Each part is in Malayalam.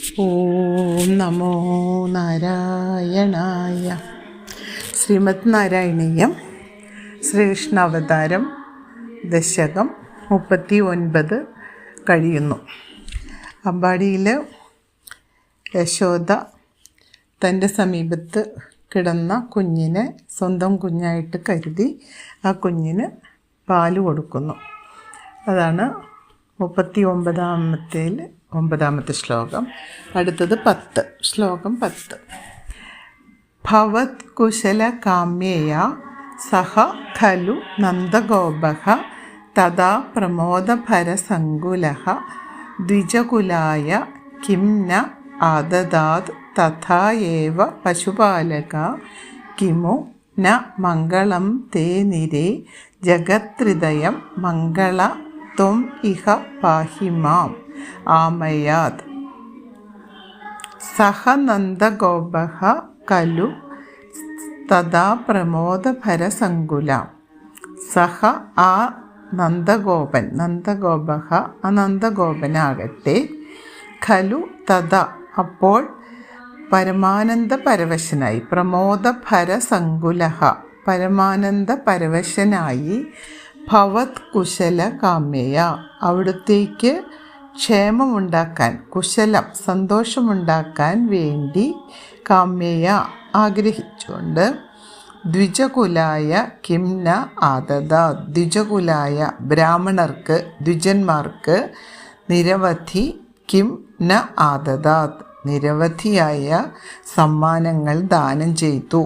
ഓം നമോ നാരായണായ. ശ്രീമദ് നാരായണീയം ശ്രീകൃഷ്ണാവതാരം ദശകം മുപ്പത്തി ഒൻപത് കഴിയുന്നു. അമ്പാടിയിൽ യശോദ തന്റെ സമീപത്ത് കിടന്ന കുഞ്ഞിനെ സ്വന്തം കുഞ്ഞായിട്ട് കരുതി ആ കുഞ്ഞിന് പാൽ കൊടുക്കുന്നു. അതാണ് മുപ്പത്തി ഒമ്പതാമത്തേൽ ഒമ്പതാമത്തെ ശ്ലോകം. അടുത്തത് പത്ത്. ശ്ലോകം പത്ത്. ഭവത് കുശല കാമ്യേയ സഹ ഖലു നന്ദഗോപ തഥാ പ്രമോദഭരസങ്കുല ദ്വിജകുലായ കിം ന ആദദാത് തഥാ ഏവ പശുപാലക കിമു ന മംഗളം തേ നിരേ ജഗത്രിദയം മംഗള ത്വം ഇഹ പാഹി മാം. ആമയാത് സഹ നന്ദഗോപഃ കലു തഥാ പ്രമോദഭരസങ്കുല സഹ ആ നന്ദഗോപൻ നന്ദഗോപഹ ആ നന്ദഗോപനാകട്ടെ ഖലു തഥ അപ്പോൾ പരമാനന്ദ പരവശനായി പ്രമോദഭരസങ്കുല പരമാനന്ദ പരവശനായി ഭവത് കുശല കാമ്യയ അവിടുത്തേക്ക് ക്ഷേമമുണ്ടാക്കാൻ കുശലം സന്തോഷമുണ്ടാക്കാൻ വേണ്ടി കാമ്യയ ആഗ്രഹിച്ചുകൊണ്ട് ദ്വിജകുലായ കിംന ആദത ദ്വിജകുലായ ബ്രാഹ്മണർക്ക് ദ്വിജന്മാർക്ക് നിരവധി കിം ന ആദതാത് നിരവധിയായ സമ്മാനങ്ങൾ ദാനം ചെയ്തു.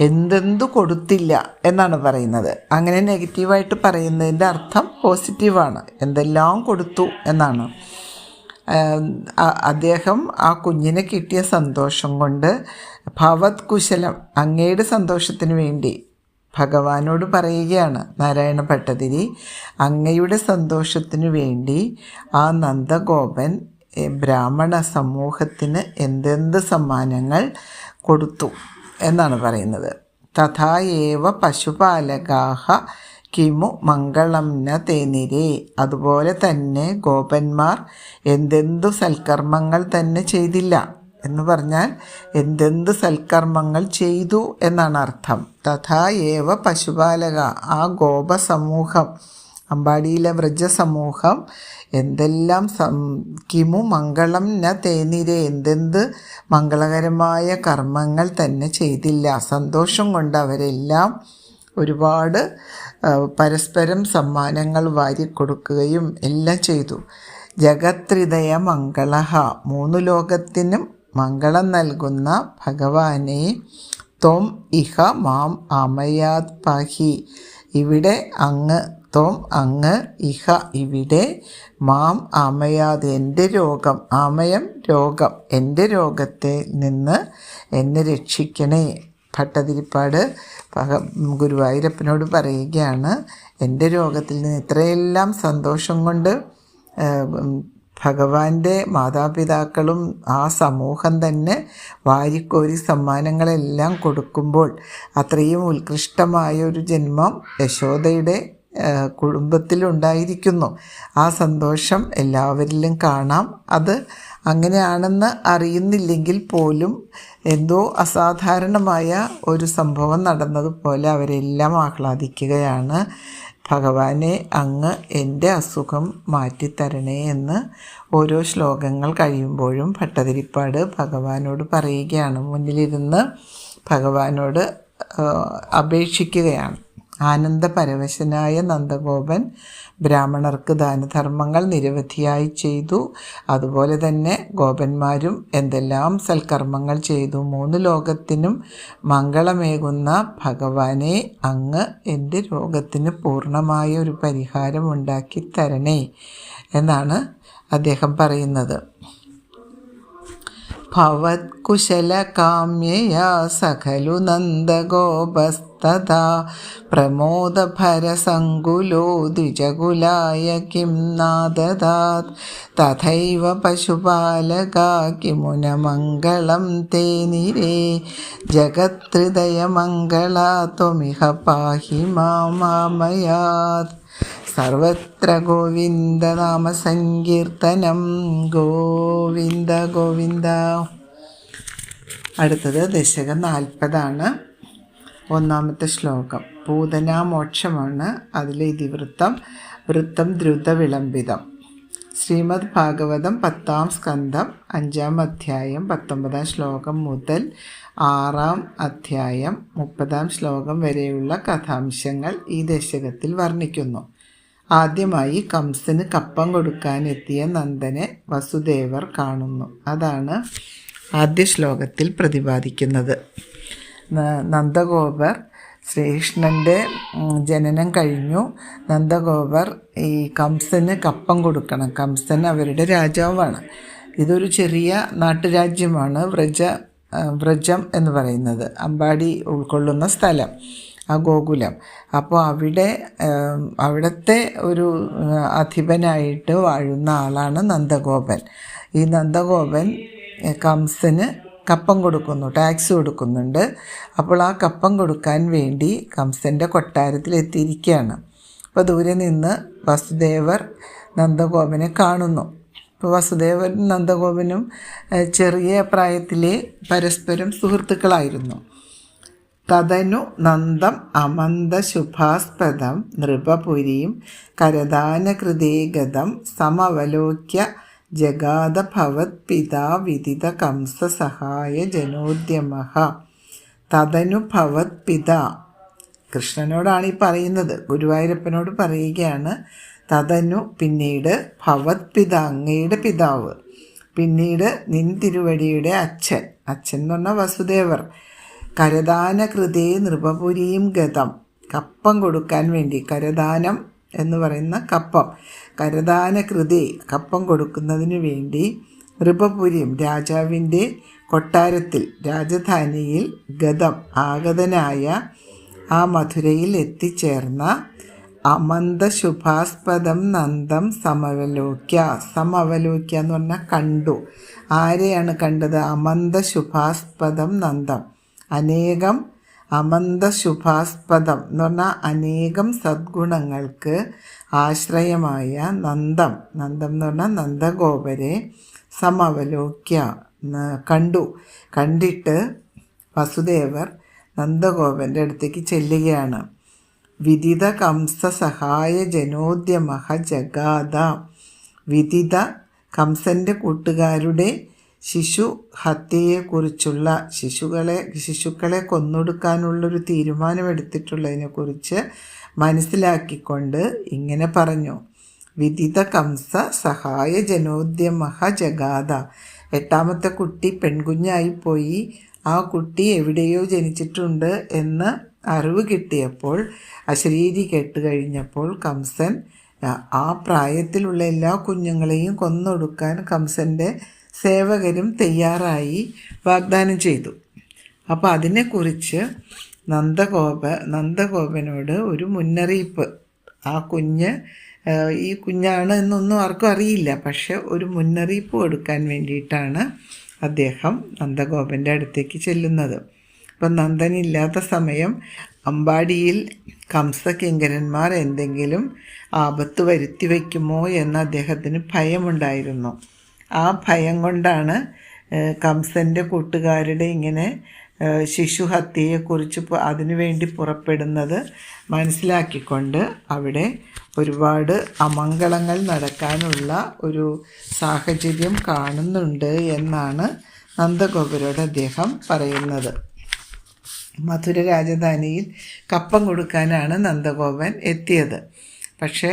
എന്തെന്തു കൊടുത്തില്ല എന്നാണ് പറയുന്നത്. അങ്ങനെ നെഗറ്റീവായിട്ട് പറയുന്നതിന്റെ അർത്ഥം പോസിറ്റീവാണ്. എന്തെല്ലാം കൊടുത്തു എന്നാണ്. അദ്ദേഹം ആ കുഞ്ഞിനെ കിട്ടിയ സന്തോഷം കൊണ്ട് ഭവത് കുശലം അങ്ങയുടെ സന്തോഷത്തിന് വേണ്ടി ഭഗവാനോട് പറയുകയാണ് നാരായണ ഭട്ടതിരി അങ്ങയുടെ സന്തോഷത്തിനു വേണ്ടി ആ നന്ദഗോപൻ ബ്രാഹ്മണ സമൂഹത്തിന് എന്തെന്ത് സമ്മാനങ്ങൾ കൊടുത്തു? എന്നാണ് പറയുന്നത്. തഥായേവ പശുപാലകാഹ കിമു മംഗളം ന തേനിരേ. അതുപോലെ തന്നെ ഗോപന്മാർ എന്തെന്തു സൽക്കർമ്മങ്ങൾ തന്നെ ചെയ്തില്ല എന്ന് പറഞ്ഞാൽ എന്തെന്ത് സൽക്കർമ്മങ്ങൾ ചെയ്തു എന്നാണ് അർത്ഥം. തഥായേവ പശുപാലക ആ ഗോപ സമൂഹം അമ്പാടിയിലെ വ്രജസമൂഹം എന്തെല്ലാം കിമു മംഗളം ന തേനിരെ എന്തെന്ത് മംഗളകരമായ കർമ്മങ്ങൾ തന്നെ ചെയ്തില്ല. സന്തോഷം കൊണ്ട് അവരെല്ലാം ഒരുപാട് പരസ്പരം സമ്മാനങ്ങൾ വാരി കൊടുക്കുകയും എല്ലാം ചെയ്തു. ജഗത്രിതയ മംഗളഹ. മൂന്ന് ലോകത്തിനും മംഗളം നൽകുന്ന ഭഗവാനെ ത്വം ഇഹ മാം ആമയാത് പാഹി. ഇവിടെ അങ്ങ് ത്വം അങ്ങ് ഇഹ ഇവിടെ മാം ആമയാത് എന്റെ രോഗം ആമയം രോഗം എന്റെ രോഗത്തെ നിന്ന് എന്നെ രക്ഷിക്കണേ. ഭട്ടതിരിപ്പാട് ഗുരുവായൂരപ്പനോട് പറയുകയാണ് എന്റെ രോഗത്തിൽ നിന്ന് ഇത്രയെല്ലാം സന്തോഷം കൊണ്ട് ഭഗവാന്റെ മാതാപിതാക്കളും ആ സമൂഹം തന്നെ വാരിക്കോരി സമ്മാനങ്ങളെല്ലാം കൊടുക്കുമ്പോൾ അത്രയും ഉത്കൃഷ്ടമായ ഒരു ജന്മം യശോദയുടെ കുടുംബത്തിലുണ്ടായിരിക്കുന്നു. ആ സന്തോഷം എല്ലാവരിലും കാണാം. അത് അങ്ങനെയാണെന്ന് അറിയുന്നില്ലെങ്കിൽ പോലും എന്തോ അസാധാരണമായ ഒരു സംഭവം നടന്നതുപോലെ അവരെല്ലാം ആഹ്ലാദിക്കുകയാണ്. ഭഗവാനെ അങ്ങ് എന്റെ അസുഖം മാറ്റിത്തരണേ എന്ന് ഓരോ ശ്ലോകങ്ങൾ കഴിയുമ്പോഴും ഭട്ടതിരിപ്പാട് ഭഗവാനോട് പറയുകയാണ്. മുന്നിലിരുന്ന് ഭഗവാനോട് അപേക്ഷിക്കുകയാണ്. ആനന്ദപരവശനായ നന്ദഗോപൻ ബ്രാഹ്മണർക്ക് ദാനധർമ്മങ്ങൾ നിരവധിയായി ചെയ്തു. അതുപോലെ തന്നെ ഗോപന്മാരും എന്തെല്ലാം സൽക്കർമ്മങ്ങൾ ചെയ്തു. മൂന്ന് ലോകത്തിനും മംഗളമേകുന്ന ഭഗവാനെ അങ്ങ് എന്റെ രോഗത്തിന് പൂർണമായ ഒരു പരിഹാരം ഉണ്ടാക്കി തരണേ എന്നാണ് അദ്ദേഹം പറയുന്നത്. ഭവത് ഭവത്കുശലകാമ്യയാ സഖലു നന്ദഗോപസ്തഥാ പ്രമോദഭരസങ്കുലോ ദ്വിജകുലായ കിം നാദദാത്. തഥൈവ പശുപാലകാ കിമുന മംഗളം തേ നിരേ ജഗത്ഹൃദയമംഗളാ ത്വമിഹ പാഹി മാമയാത് സർവത്ര ഗോവിന്ദനാമസങ്കീർത്തനം ഗോവിന്ദ ഗോവിന്ദ. അടുത്തത് ദശകം നാൽപ്പതാണ്. ഒന്നാമത്തെ ശ്ലോകം. പൂതനാമോക്ഷമാണ് അതിലെ ഇതിവൃത്തം. വൃത്തം ദ്രുത വിളംബിതം ശ്രീമദ് ഭാഗവതം പത്താം സ്കന്ധം അഞ്ചാം അധ്യായം പത്തൊമ്പതാം ശ്ലോകം മുതൽ ആറാം അധ്യായം മുപ്പതാം ശ്ലോകം വരെയുള്ള കഥാംശങ്ങൾ ഈ ദശകത്തിൽ വർണിക്കുന്നു. ആദ്യമായി കംസന് കപ്പം കൊടുക്കാനെത്തിയ നന്ദനെ വസുദേവർ കാണുന്നു. അതാണ് ആദ്യ ശ്ലോകത്തിൽ പ്രതിപാദിക്കുന്നത്. നന്ദഗോപർ ശ്രീകൃഷ്ണന്റെ ജനനം കഴിഞ്ഞു. നന്ദഗോപർ ഈ കംസന് കപ്പം കൊടുക്കണം. കംസൻ അവരുടെ രാജാവാണ്. ഇതൊരു ചെറിയ നാട്ടുരാജ്യമാണ്. വ്രജ വ്രജം എന്ന് പറയുന്നത്. അമ്പാടി ഉൾക്കൊള്ളുന്ന സ്ഥലം ആ ഗോകുലം. അപ്പോൾ അവിടെ അവിടുത്തെ ഒരു അധിപനായിട്ട് വാഴുന്ന ആളാണ് നന്ദഗോപൻ. ഈ നന്ദഗോപൻ കംസന് കപ്പം കൊടുക്കുന്നു ടാക്സ് കൊടുക്കുന്നുണ്ട്. അപ്പോൾ ആ കപ്പം കൊടുക്കാൻ വേണ്ടി കംസന്റെ കൊട്ടാരത്തിലെത്തിയിരിക്കുകയാണ്. അപ്പോൾ ദൂരെ നിന്ന് വസുദേവർ നന്ദഗോപനെ കാണുന്നു. അപ്പോൾ വസുദേവനും നന്ദഗോപനും ചെറിയ പ്രായത്തിലെ പരസ്പരം സുഹൃത്തുക്കളായിരുന്നു. തതനു നന്ദം അമന്ത ശുഭാസ്പദം നൃപപുരിയും കരദാനകൃതേഗതം സമവലോക്യ ജഗാത ഭവത് പിതാ വിദിത കംസ സഹായ ജനോദ്യമ തദനു ഭവത് പിതാ കൃഷ്ണനോടാണ് ഈ പറയുന്നത്. ഗുരുവായൂരപ്പനോട് പറയുകയാണ് തതനു പിന്നീട് ഭവത് പിത അങ്ങയുടെ പിതാവ്. പിന്നീട് നിൻ തിരുവടിയുടെ അച്ഛൻ. അച്ഛൻ എന്ന് പറഞ്ഞ വസുദേവർ. കരദാനകൃതേ നൃപപുരിയും ഗതം. കപ്പം കൊടുക്കാൻ വേണ്ടി കരദാനം എന്ന് പറയുന്ന കപ്പം. കരദാനകൃതി കപ്പം കൊടുക്കുന്നതിന് വേണ്ടി നൃപപുരിയും രാജാവിന്റെ കൊട്ടാരത്തിൽ രാജധാനിയിൽ ഗതം ആഗതനായ ആ മധുരയിൽ എത്തിച്ചേർന്ന അമന്ത ശുഭാസ്പദം നന്ദം സമവലോക്യ. സമവലോക്യ എന്ന് പറഞ്ഞാൽ കണ്ടു. ആരെയാണ് കണ്ടത്? അമന്ത ശുഭാസ്പദം നന്ദം. അനേകം അമന്ത ശുഭാസ്പദം എന്ന് പറഞ്ഞാൽ അനേകം സദ്ഗുണങ്ങൾക്ക് ആശ്രയമായ നന്ദം. നന്ദം എന്ന് പറഞ്ഞാൽ നന്ദഗോപരെ സമവലോക്യ കണ്ടു. കണ്ടിട്ട് വസുദേവർ നന്ദഗോപന്റെ അടുത്തേക്ക് ചെല്ലുകയാണ്. വിദിത കംസ സഹായ ജനോദ്യമഹ ജഗാത വിദിത കംസന്റെ കൂട്ടുകാരുടെ ശിശു ഹത്യയെക്കുറിച്ചുള്ള ശിശുക്കളെ ശിശുക്കളെ കൊന്നൊടുക്കാനുള്ളൊരു തീരുമാനമെടുത്തിട്ടുള്ളതിനെക്കുറിച്ച് മനസ്സിലാക്കിക്കൊണ്ട് ഇങ്ങനെ പറഞ്ഞു. വിദിത കംസ സഹായ ജനോദ്യമഹ ജഗാത എട്ടാമത്തെ കുട്ടി പെൺകുഞ്ഞായിപ്പോയി. ആ കുട്ടി എവിടെയോ ജനിച്ചിട്ടുണ്ട് എന്ന് അറിവ് കിട്ടിയപ്പോൾ അശരീരി കേട്ട് കഴിഞ്ഞപ്പോൾ കംസൻ ആ- പ്രായത്തിലുള്ള എല്ലാ കുഞ്ഞുങ്ങളെയും കൊന്നൊടുക്കാൻ കംസന്റെ സേവകരും തയ്യാറായി വാഗ്ദാനം ചെയ്തു. അപ്പോൾ അതിനെക്കുറിച്ച് നന്ദഗോപ നന്ദഗോപനോട് ഒരു മുന്നറിയിപ്പ്. ആ കുഞ്ഞ് ഈ കുഞ്ഞാണ് എന്നൊന്നും ആർക്കും അറിയില്ല. പക്ഷെ ഒരു മുന്നറിയിപ്പ് കൊടുക്കാൻ വേണ്ടിയിട്ടാണ് അദ്ദേഹം നന്ദഗോപന്റെ അടുത്തേക്ക് ചെല്ലുന്നത്. അപ്പം നന്ദനില്ലാത്ത സമയം അമ്പാടിയിൽ കംസകിങ്കരന്മാർ എന്തെങ്കിലും ആപത്ത് വരുത്തി വയ്ക്കുമോ എന്ന് അദ്ദേഹത്തിന് ഭയമുണ്ടായിരുന്നു. ആ ഭയം കൊണ്ടാണ് കംസന്റെ കൂട്ടുകാരുടെ ഇങ്ങനെ ശിശുഹത്യയെക്കുറിച്ച് അതിനുവേണ്ടി പുറപ്പെടുന്നത് മനസ്സിലാക്കിക്കൊണ്ട് അവിടെ ഒരുപാട് അമംഗളങ്ങൾ നടക്കാനുള്ള ഒരു സാഹചര്യം കാണുന്നുണ്ട് എന്നാണ് നന്ദഗോപുരോട് അദ്ദേഹം പറയുന്നത്. മധുര രാജധാനിയിൽ കപ്പം കൊടുക്കാനാണ് നന്ദഗോപൻ എത്തിയത്. പക്ഷേ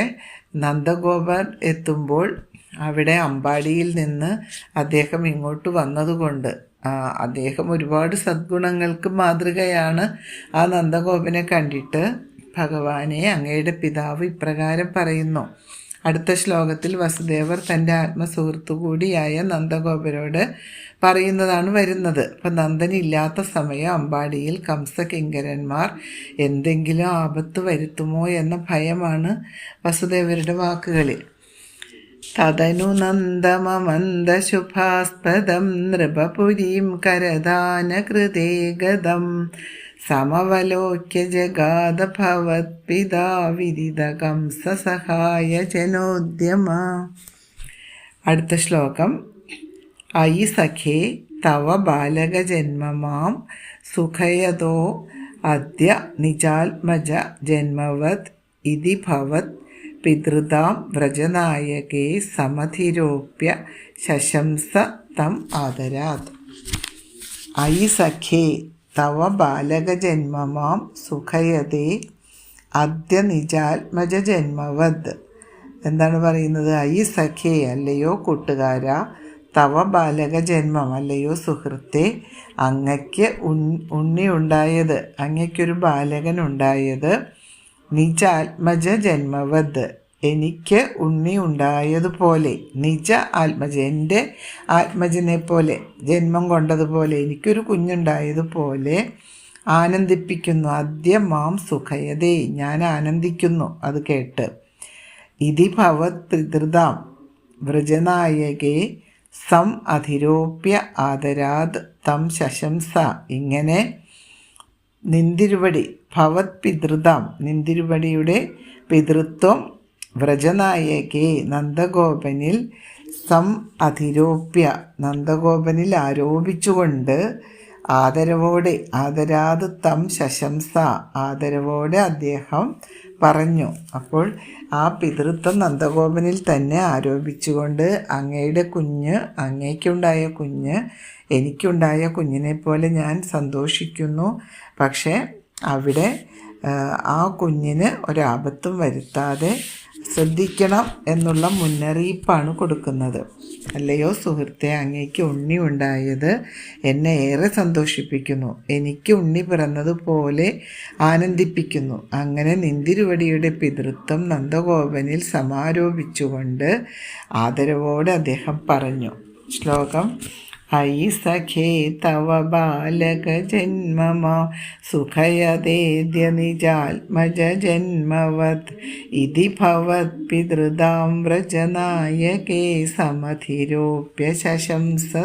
നന്ദഗോപൻ എത്തുമ്പോൾ അവിടെ അമ്പാടിയിൽ നിന്ന് അദ്ദേഹം ഇങ്ങോട്ട് വന്നതുകൊണ്ട് അദ്ദേഹം ഒരുപാട് സദ്ഗുണങ്ങൾക്ക് മാതൃകയാണ്. ആ നന്ദഗോപനെ കണ്ടിട്ട് ഭഗവാനെ അങ്ങയുടെ പിതാവ് ഇപ്രകാരം പറയുന്നു. അടുത്ത ശ്ലോകത്തിൽ വസുദേവർ തന്റെ ആത്മസുഹൃത്തു കൂടിയായ നന്ദഗോപരോട് പറയുന്നതാണ് വരുന്നത്. അപ്പം നന്ദനില്ലാത്ത സമയം അമ്പാടിയിൽ കംസകിങ്കരന്മാർ എന്തെങ്കിലും ആപത്ത് വരുത്തുമോ എന്ന ഭയമാണ് വസുദേവരുടെ വാക്കുകളിൽ. തദനു നന്ദമമന്ദശുഭാസ്പദം നൃപപുരീം കരദാനകൃതേ ഗതം സമവലോക്യ ജഗാത ഭവത്പിതാവിദിത കംസസഹായ ജനോദ്യമ അടുത്ത ശ്ലോകം. ഐ സഖേ തവ ബാലകജന്മമാം സുഖയതോ അദ്യ നിജാത്മജ ജന്മവത് ഇതി ഭവത് പിതൃതാം വ്രജനായകേ സമധിരോപ്യ ശശംസ തം ആദരാത്. ഐ സഖേ തവ ബാലകജന്മമാം സുഖയതേ അദ്യ നിജാത്മജ ജന്മവത് എന്താണ് പറയുന്നത്? ഐ സഖേ അല്ലയോ കൂട്ടുകാര തവ ബാലക ജന്മം അല്ലയോ സുഹൃത്തെ അങ്ങയ്ക്ക് ഉണ്ണി ഉണ്ടായത് അങ്ങയ്ക്കൊരു ബാലകൻ ഉണ്ടായത് നിജാത്മജ ജന്മവത് എനിക്ക് ഉണ്ണി ഉണ്ടായതുപോലെ നിജ ആത്മജ എന്റെ ആത്മജനെ പോലെ ജന്മം കൊണ്ടതുപോലെ എനിക്കൊരു കുഞ്ഞുണ്ടായതുപോലെ ആനന്ദിപ്പിക്കുന്നു. അദ്യ മാം സുഖയതേ ഞാൻ ആനന്ദിക്കുന്നു. അത് കേട്ട്. ഇതി ഭവത്രിതൃതാം വ്രജനായകെ സം അധിരോപ്യ ആദരാത് തം ശശംസ. ഇങ്ങനെ നിന്തിരുവടി ഭവത് പിതൃതം. നിന്തിരുപടിയുടെ പിതൃത്വം വ്രജനായകെ നന്ദഗോപനിൽ സം അധിരോപ്യ. നന്ദഗോപനിൽ ആരോപിച്ചുകൊണ്ട് ആദരവോടെ ആദരാത് തം ശശംസ ആദരവോടെ അദ്ദേഹം പറഞ്ഞു. അപ്പോൾ ആ പിതൃത്വം നന്ദഗോപനിൽ തന്നെ ആരോപിച്ചുകൊണ്ട് അങ്ങയുടെ കുഞ്ഞ് അങ്ങേക്കുണ്ടായ കുഞ്ഞ് എനിക്കുണ്ടായ കുഞ്ഞിനെ പോലെ ഞാൻ സന്തോഷിക്കുന്നു. പക്ഷേ അവിടെ ആ കുഞ്ഞിന് ഒരാപത്തും വരുത്താതെ ശ്രദ്ധിക്കണം എന്നുള്ള മുന്നറിയിപ്പാണ് കൊടുക്കുന്നത്. അല്ലയോ സുഹൃത്തെ അങ്ങേക്ക് ഉണ്ണി ഉണ്ടായത് എന്നെ ഏറെ സന്തോഷിപ്പിക്കുന്നു. എനിക്ക് ഉണ്ണി പിറന്നതുപോലെ ആനന്ദിപ്പിക്കുന്നു. അങ്ങനെ നിന്തിരുവടിയുടെ പിതൃത്വം നന്ദഗോപനിൽ സമാരോപിച്ചുകൊണ്ട് ആദരവോടെ അദ്ദേഹം പറഞ്ഞു. ശ്ലോകം ഐ സഖേ തവ സുഖയതേദ്യ നിജാത്മജ ജന്മവത് ഇതി ഭവത് പിതൃതാം വ്രജനായകേ സമധിരോപ്യ ശശംസതമാദരാത്.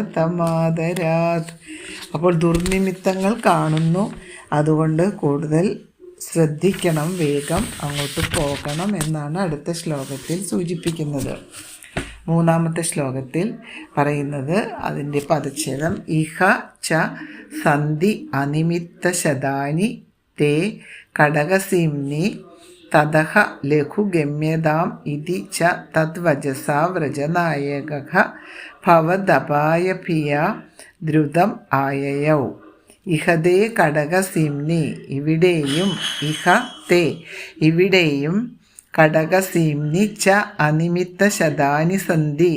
അപ്പോൾ ദുർനിമിത്തങ്ങൾ കാണുന്നു. അതുകൊണ്ട് കൂടുതൽ ശ്രദ്ധിക്കണം വേഗം അങ്ങോട്ട് പോകണം എന്നാണ് അടുത്ത ശ്ലോകത്തിൽ സൂചിപ്പിക്കുന്നത്. മൂന്നാമത്തെ ശ്ലോകത്തിൽ പറയുന്നത് അതിന്റെ പദച്ഛേദം ഇഹ ച സന്ധി അനിമിത്ത ശതാനി തേ കടകസിംനി തതഹ ലഘുഗമ്യതാം ഇതി ച തദ്വജസ വ്രജനായക ഭവദപായഭിയ ദ്രുതം ആയയൗ. ഇഹതേ കടകസിംനി ഇവിടെയും ഇഹ തേ ഇവിടെയും കടകസീംനി ച അനിമിത്ത ശതാനി സന്ധി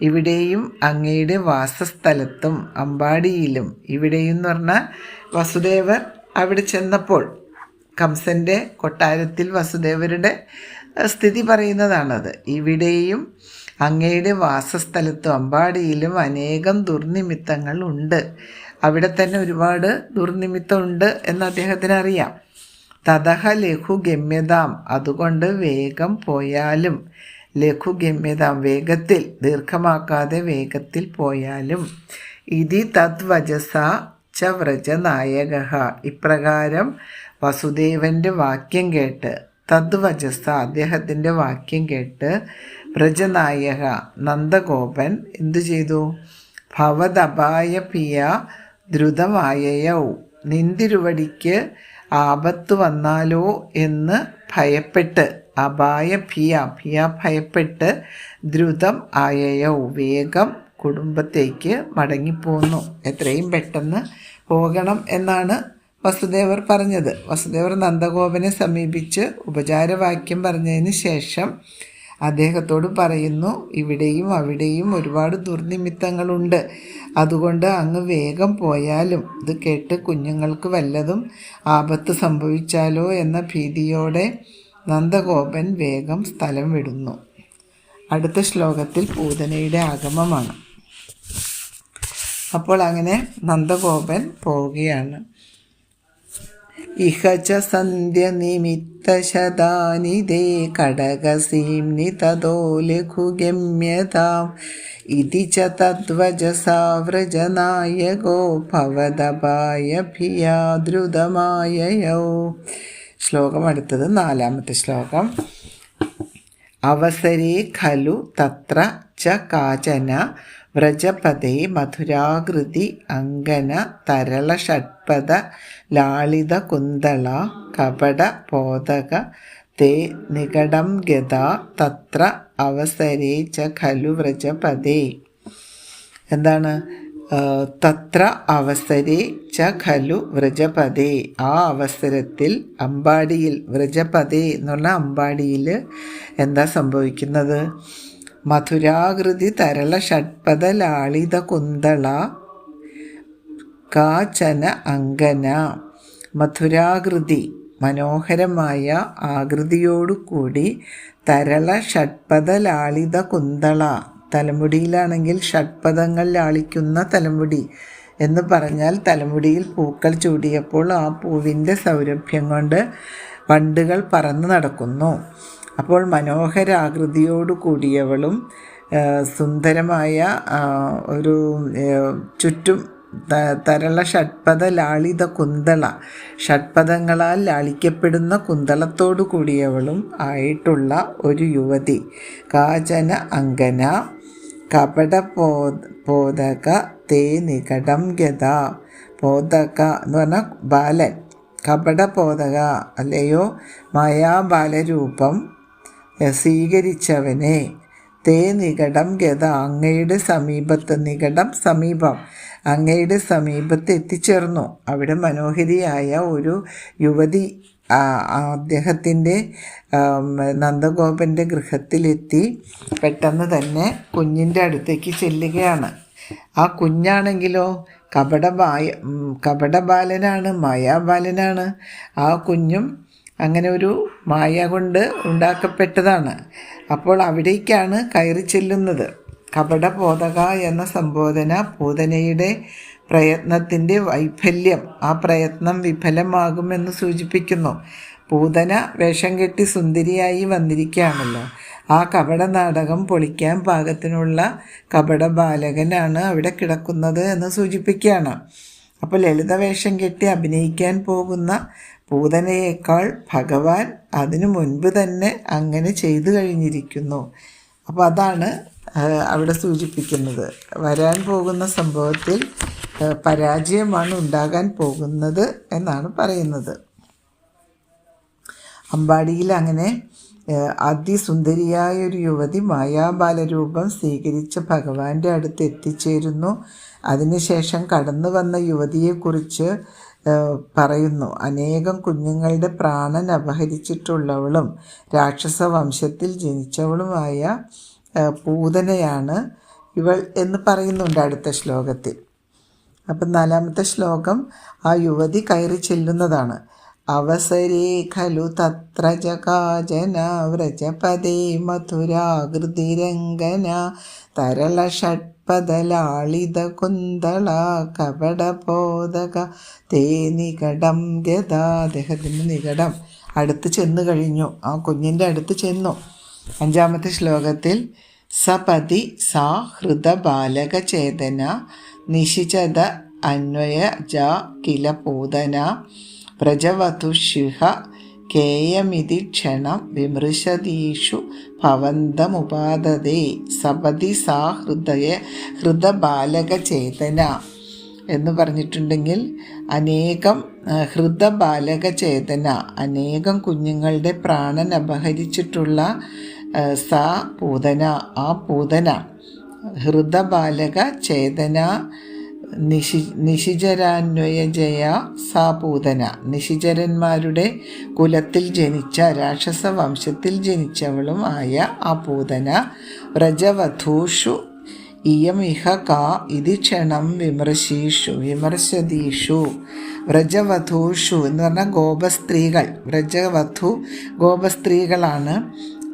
ഇവിടെയും അങ്ങയുടെ വാസസ്ഥലത്തും അമ്പാടിയിലും. ഇവിടെയും എന്ന് പറഞ്ഞാൽ വസുദേവർ അവിടെ ചെന്നപ്പോൾ കംസന്റെ കൊട്ടാരത്തിൽ വസുദേവരുടെ സ്ഥിതി പറയുന്നതാണത്. ഇവിടെയും അങ്ങയുടെ വാസസ്ഥലത്തും അമ്പാടിയിലും അനേകം ദുർനിമിത്തങ്ങൾ ഉണ്ട് അവിടെ തന്നെ ഒരുപാട് ദുർനിമിത്തമുണ്ട് എന്ന് അദ്ദേഹത്തിന് അറിയാം. തതഹ ലഘുഗമ്യതാം അതുകൊണ്ട് വേഗം പോയാലും. ലഘുഗമ്യതാം വേഗത്തിൽ ദീർഘമാക്കാതെ വേഗത്തിൽ പോയാലും. ഇതി തദ്വജസ ച വ്രജനായക. ഇപ്രകാരം വസുദേവന്റെ വാക്യം കേട്ട് തദ്വജസ അദ്ദേഹത്തിന്റെ വാക്യം കേട്ട് വ്രജനായക. നന്ദഗോപൻ എന്തു ചെയ്തു? ഭവതപായ പിയ ദ്രുതമായയൗ. നിന്തിരുവടിക്ക് ആപത്ത് വന്നാലോ എന്ന് ഭയപ്പെട്ട് അപായ ഭിയ ഭിയ ഭയപ്പെട്ട് ദ്രുതം ആയയോ വേഗം കുടുംബത്തേക്ക് മടങ്ങിപ്പോന്നു. എത്രയും പെട്ടെന്ന് പോകണം എന്നാണ് വസുദേവർ പറഞ്ഞത്. വസുദേവർ നന്ദഗോപനെ സമീപിച്ച് ഉപചാരവാക്യം പറഞ്ഞതിന് ശേഷം അദ്ദേഹത്തോട് പറയുന്നു ഇവിടെയും അവിടെയും ഒരുപാട് ദുർനിമിത്തങ്ങളുണ്ട്. അതുകൊണ്ട് അങ്ങ് വേഗം പോയാലും ഇത് കേട്ട് കുഞ്ഞുങ്ങൾക്ക് വല്ലതും ആപത്ത് സംഭവിച്ചാലോ എന്ന ഭീതിയോടെ നന്ദഗോപൻ വേഗം സ്ഥലം വിടുന്നു. അടുത്ത ശ്ലോകത്തിൽ പൂതനയുടെ ആഗമമാണ്. അപ്പോൾ അങ്ങനെ നന്ദഗോപൻ പോവുകയാണ്. ഇഹ ച സന്ധ്യനിമിത്തശതാനി ദേ കടകസീംനി തതോ ലഘുഗമ്യതാം ഇതി ച തദ്വജസാ വ്രജനായകോ ഭവതപായഭിയാദ്രുതമായയോ ശ്ലോകം അടുത്തത് നാലാമത്തെ ശ്ലോകം. അവസരേ ഖലു തത്ര ച കാചന വ്രജപദേ മധുരാകൃതി അങ്കന തരള ഷഡ്പദ ലാളിത കുന്തള കപട പോതക തേ നികടം ഗത തത്ര അവസരേ ച ഖലു വ്രജപദേ. എന്താണ്? തത്ര അവസരേ ച ഖലു വ്രജപദേ. ആ അവസരത്തിൽ അമ്പാടിയിൽ വ്രജപദേ എന്നുള്ള അമ്പാടിയിൽ എന്താ സംഭവിക്കുന്നത്? മധുരാകൃതി തരള ഷഡ്പദ ലാളിത കുന്തള കാചന അങ്കന. മധുരാകൃതി മനോഹരമായ ആകൃതിയോടുകൂടി തരള ഷഡ്പദ ലാളിത കുന്തള. തലമുടിയിലാണെങ്കിൽ ഷഡ്പദങ്ങൾ ലാളിക്കുന്ന തലമുടി എന്ന് പറഞ്ഞാൽ തലമുടിയിൽ പൂക്കൾ ചൂടിയപ്പോൾ ആ പൂവിന്റെ സൗരഭ്യം കൊണ്ട് വണ്ടുകൾ പറന്നു നടക്കുന്നു. അപ്പോൾ മനോഹരാകൃതിയോടു കൂടിയവളും സുന്ദരമായ ഒരു ചുറ്റും തരള ഷഡ്പദ ലാളിത കുന്തള ഷഡ്പദങ്ങളാൽ ലാളിക്കപ്പെടുന്ന കുന്തളത്തോടു കൂടിയവളും ആയിട്ടുള്ള ഒരു യുവതി. കാചന അങ്കന കപട പോ പോതക തേ നികടം ഗത പോതക എന്ന് പറഞ്ഞാൽ ബാലൻ. കപട പോതക അല്ലയോ മായാബാലരൂപം സ്വീകരിച്ചവനെ. തേ നികടം ഗത അങ്ങയുടെ സമീപത്ത് നികടം സമീപം അങ്ങയുടെ സമീപത്ത് എത്തിച്ചേർന്നു. അവിടെ മനോഹരിയായ ഒരു യുവതി അദ്ദേഹത്തിന്റെ നന്ദഗോപന്റെ ഗൃഹത്തിലെത്തി. പെട്ടെന്ന് തന്നെ കുഞ്ഞിന്റെ അടുത്തേക്ക് ചെല്ലുകയാണ്. ആ കുഞ്ഞാണെങ്കിലോ? കപടബായ കപടബാലനാണ് മായാബാലനാണ്. ആ കുഞ്ഞും അങ്ങനെ ഒരു മായ കൊണ്ട് ഉണ്ടാക്കപ്പെട്ടതാണ്. അപ്പോൾ അവിടേക്കാണ് കയറി ചെല്ലുന്നത്. കപടബോധക എന്ന സംബോധന പൂതനയുടെ പ്രയത്നത്തിന്റെ വൈഫല്യം ആ പ്രയത്നം വിഫലമാകുമെന്ന് സൂചിപ്പിക്കുന്നു. പൂതന വേഷം കെട്ടി സുന്ദരിയായി വന്നിരിക്കുകയാണല്ലോ. ആ കപട നാടകം പൊളിക്കാൻ പാകത്തിനുള്ള കപട ബാലകനാണ് അവിടെ കിടക്കുന്നത് എന്ന് സൂചിപ്പിക്കുകയാണ്. അപ്പോൾ ലളിതവേഷം കെട്ടി അഭിനയിക്കാൻ പോകുന്ന പൂതനയേക്കാൾ ഭഗവാൻ അതിനു മുൻപ് തന്നെ അങ്ങനെ ചെയ്തു കഴിഞ്ഞിരിക്കുന്നു. അപ്പോൾ അതാണ് അവിടെ സൂചിപ്പിക്കുന്നത്. വരാൻ പോകുന്ന സംഭവത്തിൽ പരാജയമാണ് ഉണ്ടാകാൻ പോകുന്നത് എന്നാണ് പറയുന്നത്. അമ്പാടിയിൽ അങ്ങനെ അതിസുന്ദരിയായ ഒരു യുവതി മായാബാലരൂപം സ്വീകരിച്ച് ഭഗവാന്റെ അടുത്ത് എത്തിച്ചേരുന്നു. അതിനുശേഷം കടന്നു വന്ന യുവതിയെക്കുറിച്ച് പറയുന്നു അനേകം കുഞ്ഞുങ്ങളുടെ പ്രാണൻ അപഹരിച്ചിട്ടുള്ളവളും രാക്ഷസ വംശത്തിൽ ജനിച്ചവളുമായ പൂതനയാണ് ഇവൾ എന്ന് പറയുന്നുണ്ട് അടുത്ത ശ്ലോകത്തിൽ. അപ്പം നാലാമത്തെ ശ്ലോകം ആ യുവതി കയറി ചെല്ലുന്നതാണ്. അവസരേ ഖലു തത്ര ജകാജന വ്രജപദേ മധുരാകൃതിരംഗന തരള ഷഡ്പദലാളിത കുന്തള കപടബോധക തേ നികടം ഗതാ അദ്ദേഹത്തിന്റെ നികടം. അടുത്ത് ചെന്നു കഴിഞ്ഞു. ആ കുഞ്ഞിന്റെ അടുത്ത് ചെന്നു. അഞ്ചാമത്തെ ശ്ലോകത്തിൽ സപതി സാ ഹൃദ ബാലക ചേതന നിശിചത അന്വയ ജ കില പൂതന പ്രജവധുഷിഹ കേയമിതി ക്ഷണം വിമൃശതീഷു ഭവന്തമുപാദതേ സപതി സാ ഹൃദയ ഹൃദബാലക ചേതന എന്ന് പറഞ്ഞിട്ടുണ്ടെങ്കിൽ അനേകം ഹൃദബാലകചേതന ഹൃദബാലക ചേതന അനേകം കുഞ്ഞുങ്ങളുടെ പ്രാണൻ അപഹരിച്ചിട്ടുള്ള സാ പൂതന ആ പൂതന ഹൃദബാലക ചേതന നിശി നിശിചരാന്വയജയ സാപൂതന. നിശിചരന്മാരുടെ കുലത്തിൽ ജനിച്ച രാക്ഷസ വംശത്തിൽ ജനിച്ചവളും ആയ ആ പൂതന. വ്രജവധൂഷു ഇയം ഇഹ കാ ഇതി ക്ഷണം വിമർശീഷു വിമർശതീഷു. വ്രജവധൂഷു എന്ന് പറഞ്ഞാൽ ഗോപസ്ത്രീകൾ. വ്രജവധു ഗോപസ്ത്രീകളാണ്.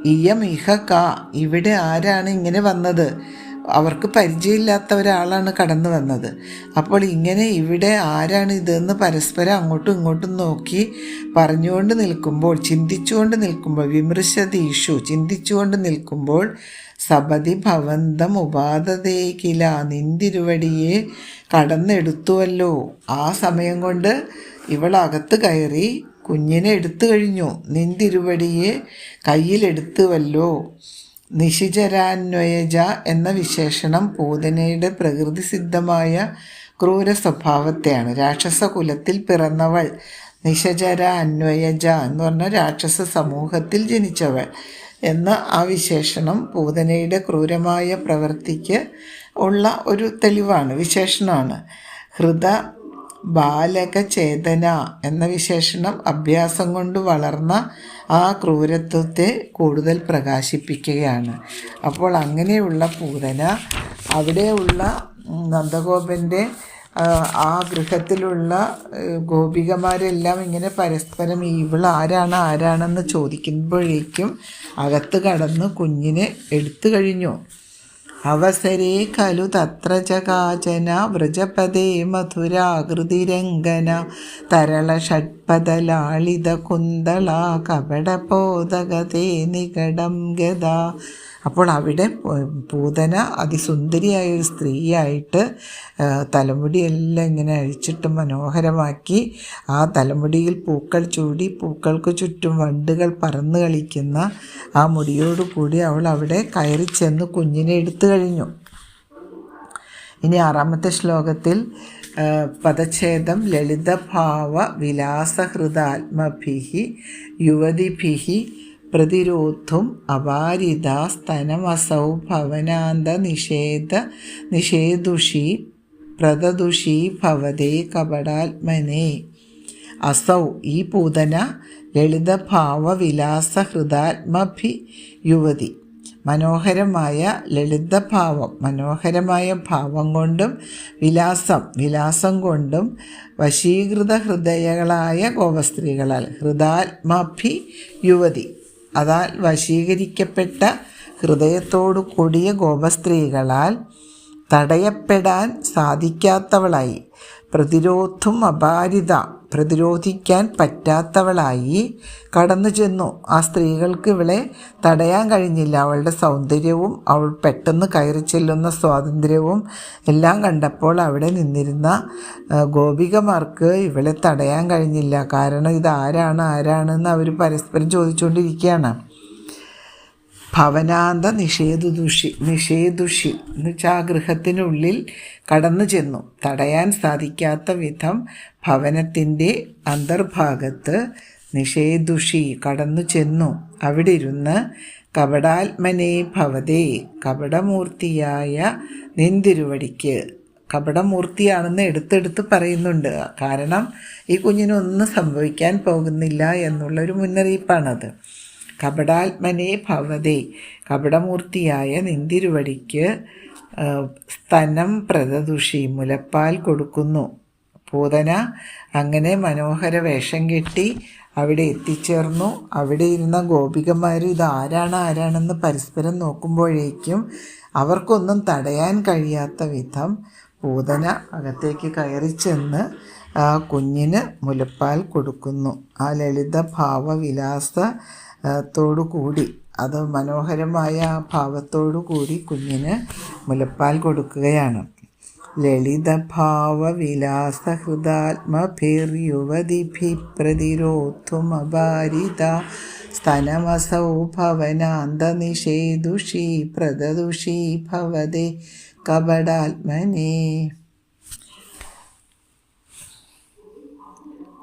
ഇയം ഇഹ കാ ഇവിടെ ആരാണ് ഇങ്ങനെ വന്നത്? അവർക്ക് പരിചയമില്ലാത്ത ഒരാളാണ് കടന്നു വന്നത്. അപ്പോൾ ഇങ്ങനെ ഇവിടെ ആരാണ് ഇതെന്ന് പരസ്പരം അങ്ങോട്ടും ഇങ്ങോട്ടും നോക്കി പറഞ്ഞുകൊണ്ട് നിൽക്കുമ്പോൾ ചിന്തിച്ചുകൊണ്ട് നിൽക്കുമ്പോൾ വിമർശതീഷു ചിന്തിച്ചുകൊണ്ട് നിൽക്കുമ്പോൾ സപതി ഭവന്തം ഉപാധതേക്കില നിന്തിരുവടിയെ കടന്നെടുത്തുവല്ലോ. ആ സമയം കൊണ്ട് ഇവളകത്ത് കയറി കുഞ്ഞിനെ എടുത്തു കഴിഞ്ഞു. നിന്തിരുവടിയെ കയ്യിലെടുത്തുവല്ലോ. നിശിചരാന്വയജ എന്ന വിശേഷണം പൂതനയുടെ പ്രകൃതിസിദ്ധമായ ക്രൂര സ്വഭാവത്തെയാണ് രാക്ഷസ കുലത്തിൽ പിറന്നവൾ നിശചര അന്വയജ എന്ന് പറഞ്ഞ രാക്ഷസ സമൂഹത്തിൽ ജനിച്ചവൾ എന്ന ആ വിശേഷണം പൂതനയുടെ ക്രൂരമായ പ്രവൃത്തിക്ക് ഉള്ള ഒരു തെളിവാണ് വിശേഷണമാണ്. ഹൃദ ബാലക ചേതന എന്ന വിശേഷണം അഭ്യാസം കൊണ്ട് വളർന്ന ആ ക്രൂരത്വത്തെ കൂടുതൽ പ്രകാശിപ്പിക്കുകയാണ്. അപ്പോൾ അങ്ങനെയുള്ള പൂതന അവിടെയുള്ള നന്ദഗോപന്റെ ആ ഗൃഹത്തിലുള്ള ഗോപികമാരെല്ലാം ഇങ്ങനെ പരസ്പരം ഇവൾ ആരാണ് ആരാണെന്ന് ചോദിക്കുമ്പോഴേക്കും അകത്ത് കടന്ന് കുഞ്ഞിനെ എടുത്തു കഴിഞ്ഞു. അവസരേ ഖലു തത്ര ചകാചന വ്രജപദേ മധുരാകൃതിരംഗന തരള ഷഡ്പദലാളിത കുന്തള കപടപോതകതേ നികടം ഗത അപ്പോൾ അവിടെ പൂതന അതിസുന്ദരിയായ ഒരു സ്ത്രീയായിട്ട് തലമുടിയെല്ലാം ഇങ്ങനെ അഴിച്ചിട്ട് മനോഹരമാക്കി ആ തലമുടിയിൽ പൂക്കൾ ചൂടി പൂക്കൾക്ക് ചുറ്റും വണ്ടുകൾ പറന്ന് കളിക്കുന്ന ആ മുടിയോടുകൂടി അവൾ അവിടെ കയറി ചെന്ന് കുഞ്ഞിനെ എടുത്തു കഴിഞ്ഞു. ഇനി ആറാമത്തെ ശ്ലോകത്തിൽ പദച്ഛേദം ലളിതഭാവ വിലാസഹൃദാത്മഭി യുവതിഭി പ്രതിരോധും അപാരിത സ്തനമസൗ ഭവനാന്ത നിഷേധ നിഷേധുഷി പ്രതദുഷി ഭവതേ കപടാത്മനെ. അസൗ ഈ പൂതന ലളിതഭാവവിലാസഹൃദാത്മഭി യുവതി മനോഹരമായ ലളിതഭാവം മനോഹരമായ ഭാവം കൊണ്ടും വിലാസം വിലാസം കൊണ്ടും വശീകൃത ഹൃദയങ്ങളായ ഗോപസ്ത്രീകളാൽ ഹൃദാത്മഭി യുവതി അതാൽ വശീകരിക്കപ്പെട്ട ഹൃദയത്തോടു കൂടിയ ഗോപസ്ത്രീകളാൽ തടയപ്പെടാൻ സാധിക്കാത്തവളായി. പ്രതിരോധം അപാരിത. പ്രതിരോധിക്കാൻ പറ്റാത്തവളായി കടന്നു ചെന്നു. ആ സ്ത്രീകൾക്ക് ഇവളെ തടയാൻ കഴിഞ്ഞില്ല. അവളുടെ സൗന്ദര്യവും അവൾ പെട്ടെന്ന് കയറി ചെല്ലുന്ന സ്വാതന്ത്ര്യവും എല്ലാം കണ്ടപ്പോൾ അവിടെ നിന്നിരുന്ന ഗോപികമാർക്ക് ഇവളെ തടയാൻ കഴിഞ്ഞില്ല. കാരണം ഇത് ആരാണ് ആരാണെന്ന് അവർ പരസ്പരം ചോദിച്ചുകൊണ്ടിരിക്കുകയാണ്. ഭവനാന്ത നിഷേധുഷി നിഷേധുഷി എന്നുവെച്ചാൽ ഗൃഹത്തിനുള്ളിൽ കടന്നു ചെന്നു തടയാൻ സാധിക്കാത്ത വിധം ഭവനത്തിന്റെ അന്തർഭാഗത്ത് നിഷേധുഷി കടന്നു ചെന്നു അവിടെ ഇരുന്ന് കപടാത്മനെ ഭവതേ കപടമൂർത്തിയായ നിന്തിരുവടിക്ക്. കപടമൂർത്തിയാണെന്ന് എടുത്തെടുത്ത് പറയുന്നുണ്ട്. കാരണം ഈ കുഞ്ഞിനൊന്നും സംഭവിക്കാൻ പോകുന്നില്ല എന്നുള്ളൊരു മുന്നറിയിപ്പാണത്. കപടാത്മനെ ഭവതേ. കപടമൂർത്തിയായ നിന്തിരുവടിക്ക് സ്തനം പ്രതദുഷി മുലപ്പാൽ കൊടുക്കുന്നു. പൂതന അങ്ങനെ മനോഹര വേഷം കെട്ടി അവിടെ എത്തിച്ചേർന്നു. അവിടെ ഇരുന്ന ഗോപികമാർ ഇത് ആരാണ് ആരാണെന്ന് പരസ്പരം നോക്കുമ്പോഴേക്കും അവർക്കൊന്നും തടയാൻ കഴിയാത്ത വിധം പൂതന അകത്തേക്ക് കയറി ചെന്ന് കുഞ്ഞിന് മുലപ്പാൽ കൊടുക്കുന്നു. ആ ലളിത ഭാവവിലാസ ത്തോടു കൂടി അത് മനോഹരമായ ഭാവത്തോടു കൂടി കുഞ്ഞിന് മുലപ്പാൽ കൊടുക്കുകയാണ്. ലളിതഭാവവിലാസഹൃദാത്മഭിർയുവതിഭി പ്രതിരോധുമപാരിത സ്തനമസൗ ഭവനാന്തനിഷേദുഷി പ്രദദുഷി ഭവതേ കപടാത്മനെ.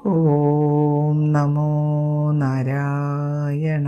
ഓം നമോ നാരായണ